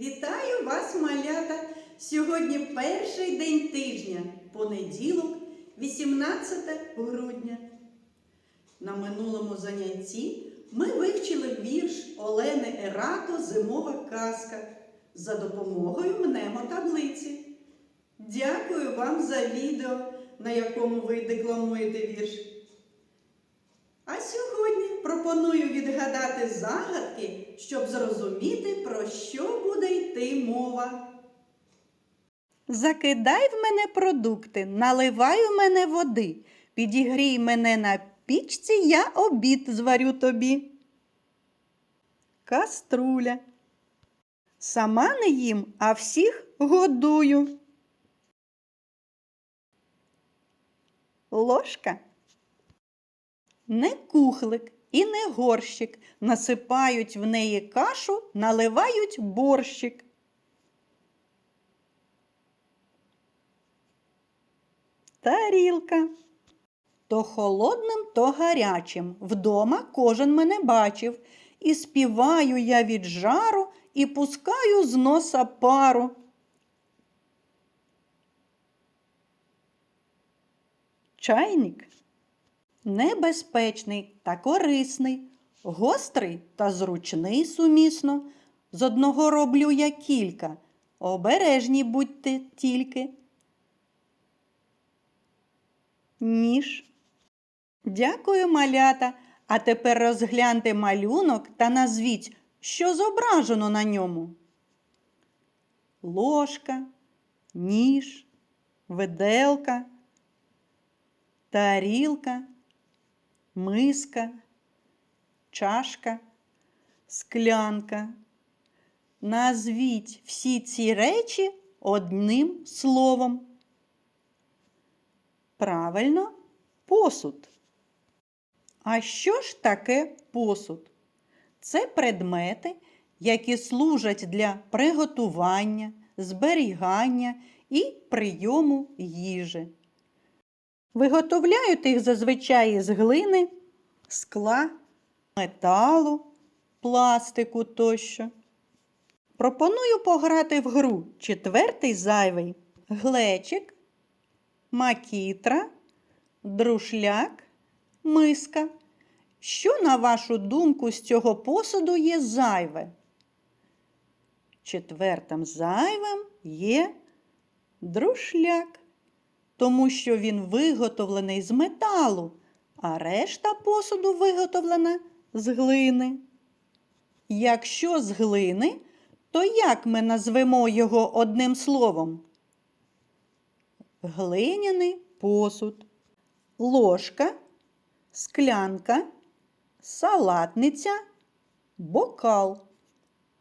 Вітаю вас, малята! Сьогодні перший день тижня, понеділок, 18 грудня. На минулому занятті ми вивчили вірш Олени Ерато Зимова казка за допомогою мнемотаблиці. Дякую вам за відео, на якому ви декламуєте вірш. А сьогодні пропоную відгадати загадки, щоб зрозуміти, про що буде йти мова. Закидай в мене продукти, наливай в мене води, підігрій мене на пічці, я обід зварю тобі. Каструля. Сама не їм, а всіх годую. Ложка. Не кухлик і не горщик. Насипають в неї кашу, наливають борщик. Тарілка. То холодним, то гарячим. Вдома кожен мене бачив. І співаю я від жару, і пускаю з носа пару. Чайник небезпечний та корисний, гострий та зручний сумісно. З одного роблю я кілька. Обережні будьте тільки. Ніж. Дякую, малята. А тепер розгляньте малюнок та назвіть, що зображено на ньому. Ложка, ніж, виделка, тарілка, миска, чашка, склянка. Назвіть всі ці речі одним словом. Правильно, посуд. А що ж таке посуд? Це предмети, які служать для приготування, зберігання і прийому їжі. Виготовляють їх зазвичай з глини, скла, металу, пластику тощо. Пропоную пограти в гру четвертий зайвий глечик, макітра, друшляк, миска. Що, на вашу думку, з цього посуду є зайве? Четвертим зайвим є друшляк тому що він виготовлений з металу, а решта посуду виготовлена з глини. Якщо з глини, то як ми назвемо його одним словом? Глиняний посуд, ложка, склянка, салатниця, бокал.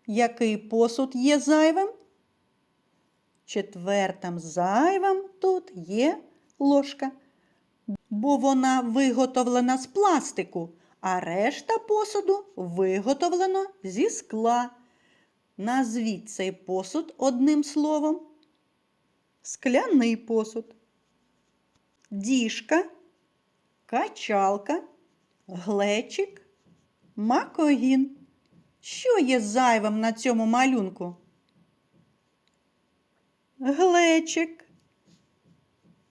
Який посуд є зайвим? Четвертим зайвим тут є ложка, бо вона виготовлена з пластику, а решта посуду виготовлено зі скла. Назвіть цей посуд одним словом. Скляний посуд, діжка, качалка, глечик, макогін. Що є зайвим на цьому малюнку? Глечик,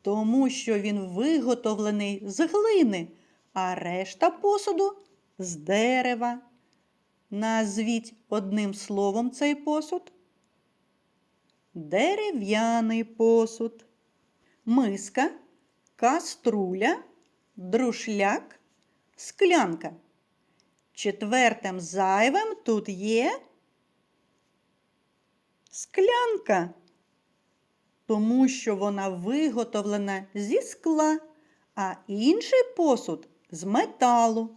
тому що він виготовлений з глини, а решта посуду з дерева. Назвіть одним словом цей посуд. Дерев'яний посуд, миска, каструля, друшляк, склянка. Четвертим зайвим тут є склянка тому що вона виготовлена зі скла, а інший посуд з металу.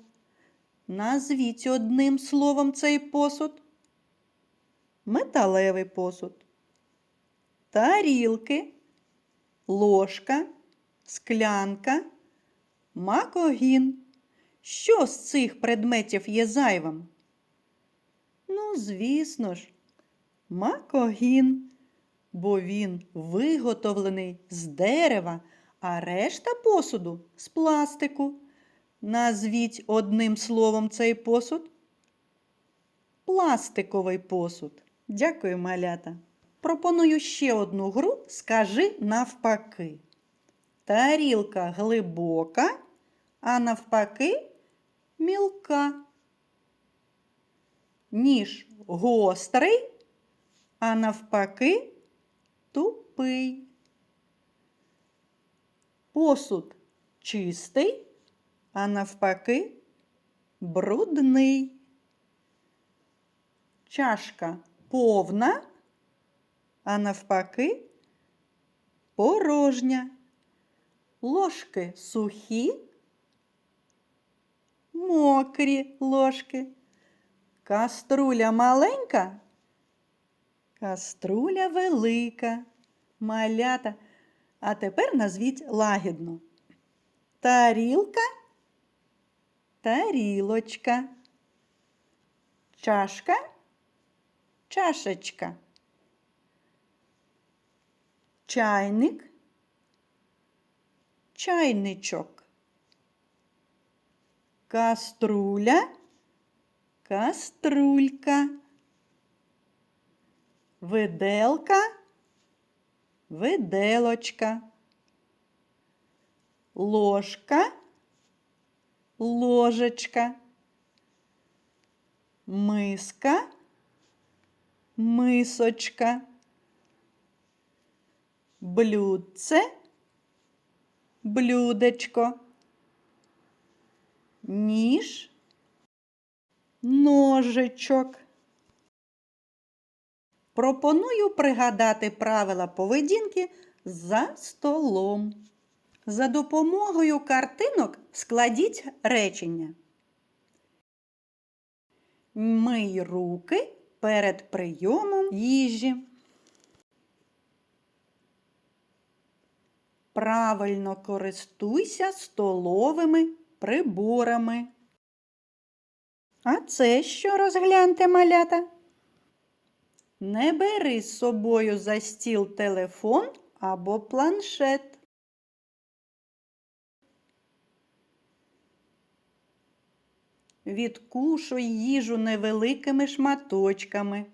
Назвіть одним словом цей посуд. Металевий посуд. Тарілки, ложка, склянка, макогін. Що з цих предметів є зайвим? Ну, звісно ж, макогін бо він виготовлений з дерева, а решта посуду з пластику. Назвіть одним словом цей посуд. Пластиковий посуд. Дякую, малята. Пропоную ще одну гру Скажи навпаки. Тарілка глибока, а навпаки мілка. Ніж гострий, а навпаки тупий. Посуд чистий, а навпаки брудний. Чашка повна, а навпаки порожня. Ложки сухі, мокрі ложки. Каструля маленька, каструля велика, малята. А тепер назвіть лагідно. Тарілка, тарілочка, чашка, чашечка, чайник, чайничок, каструля, каструлька, виделка, виделочка, ложка, ложечка, миска, мисочка, блюдце, блюдечко, ніж, ножичок. Пропоную пригадати правила поведінки за столом. За допомогою картинок складіть речення. Мий руки перед прийомом їжі. Правильно користуйся столовими приборами. А це що розгляньте малята? Не бери з собою за стіл телефон або планшет. Відкушуй їжу невеликими шматочками.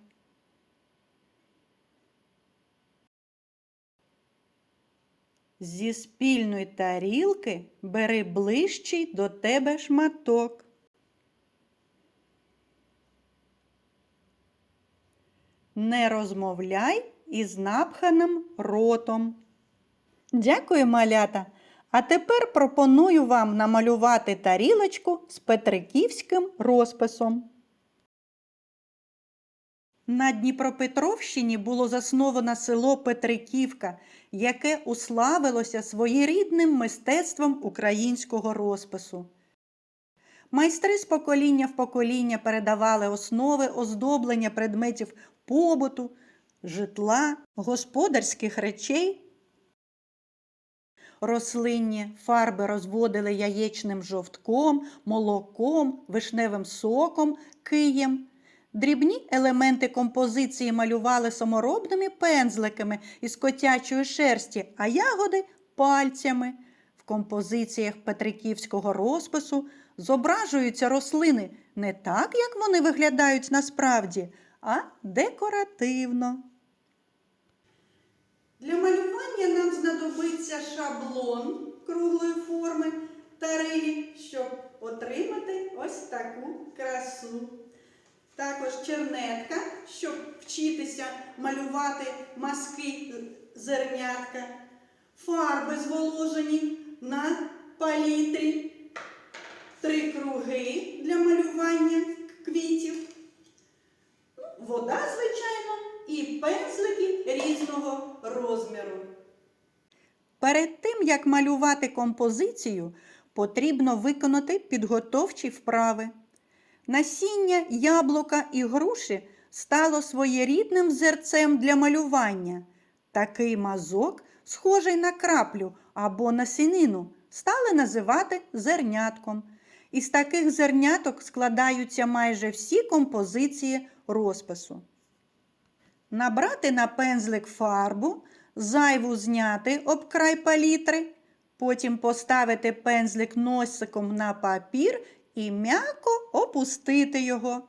Зі спільної тарілки бери ближчий до тебе шматок. Не розмовляй із напханим ротом. Дякую, малята. А тепер пропоную вам намалювати тарілочку з петриківським розписом. На Дніпропетровщині було засновано село Петриківка, яке уславилося своєрідним мистецтвом українського розпису. Майстри з покоління в покоління передавали основи оздоблення предметів побуту, житла, господарських речей. Рослинні фарби розводили яєчним жовтком, молоком, вишневим соком, києм. Дрібні елементи композиції малювали саморобними пензликами із котячої шерсті, а ягоди пальцями. В композиціях петриківського розпису зображуються рослини не так, як вони виглядають насправді, а декоративно. Для малювання нам знадобиться шаблон круглої форми та рилі, щоб отримати ось таку красу. Також чернетка, щоб вчитися малювати маски зернятка, фарби зволожені на палітрі, три круги для малювання квітів, вода, звичайно, і пензлики різного розміру. Перед тим, як малювати композицію, потрібно виконати підготовчі вправи. Насіння яблука і груші стало своєрідним взерцем для малювання. Такий мазок, схожий на краплю або на синину, стали називати зернятком. Із таких зерняток складаються майже всі композиції розпису. Набрати на пензлик фарбу, зайву зняти об край палітри, потім поставити пензлик носиком на папір і м'яко опустити його.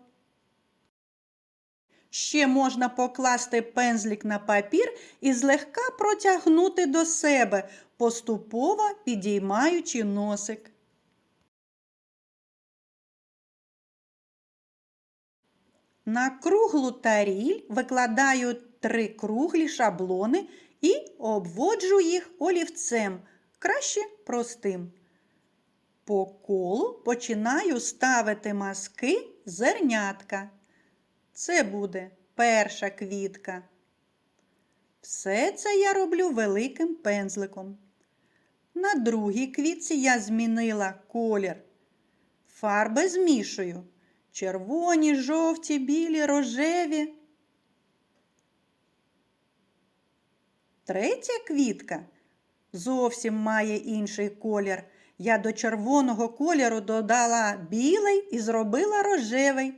Ще можна покласти пензлик на папір і злегка протягнути до себе, поступово підіймаючи носик. На круглу таріль викладаю три круглі шаблони і обводжу їх олівцем, краще простим. По колу починаю ставити маски зернятка. Це буде перша квітка. Все це я роблю великим пензликом. На другій квітці я змінила колір. Фарби змішую. Червоні, жовті, білі, рожеві. Третя квітка зовсім має інший колір. Я до червоного кольору додала білий і зробила рожевий.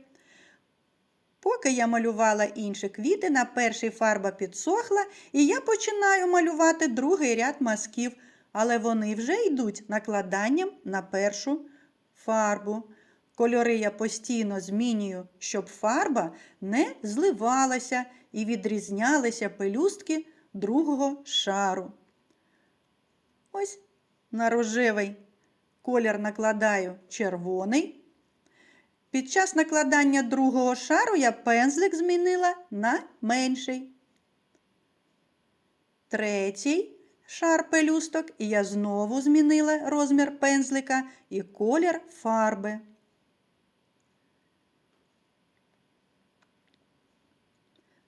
Поки я малювала інші квіти, на першій фарба підсохла, і я починаю малювати другий ряд мазків, але вони вже йдуть накладанням на першу фарбу. Кольори я постійно змінюю, щоб фарба не зливалася і відрізнялися пелюстки другого шару. Ось на рожевий колір накладаю червоний. Під час накладання другого шару я пензлик змінила на менший. Третій шар пелюсток, і я знову змінила розмір пензлика і колір фарби.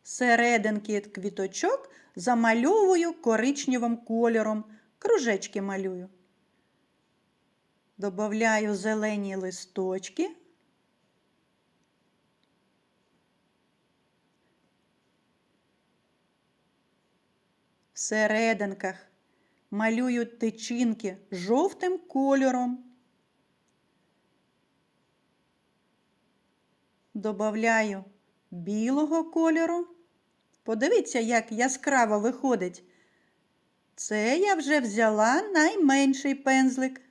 Серединки квіточок замальовую коричневим кольором, кружечки малюю. Добавляю зелені листочки. В серединках малюю тичинки жовтим кольором. Добавляю білого кольору. Подивіться, як яскраво виходить. Це я вже взяла найменший пензлик.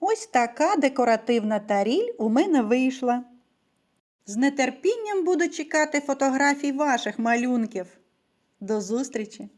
Ось така декоративна таріль у мене вийшла. З нетерпінням буду чекати фотографій ваших малюнків. До зустрічі!